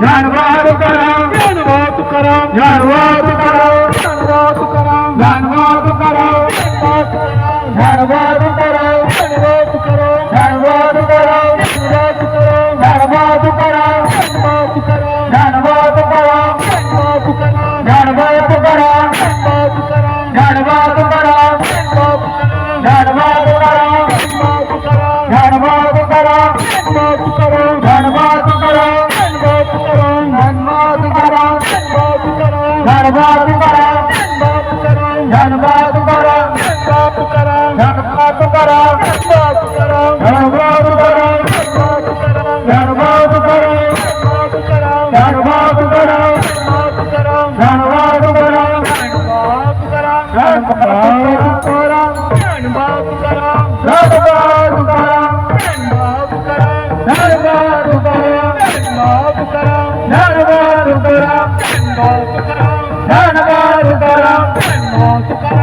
ज्ञानवाद करो ज्ञानवाद करो ज्ञानवाद Bye. Come on, come on.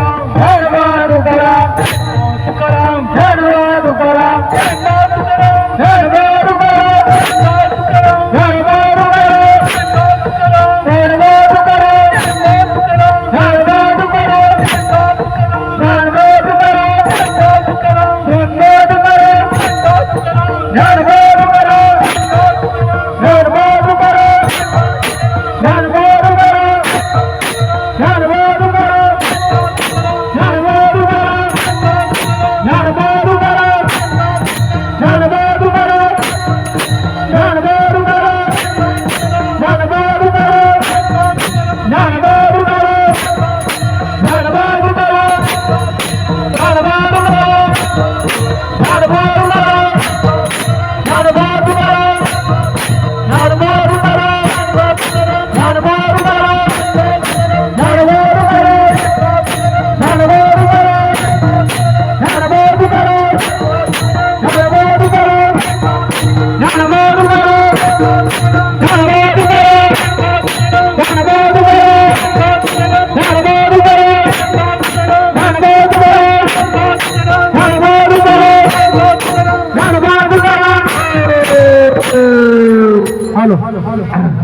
Hello.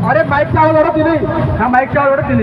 अरे माईकच्या ओढत दिली. हा माईकच्या ओढत दिली.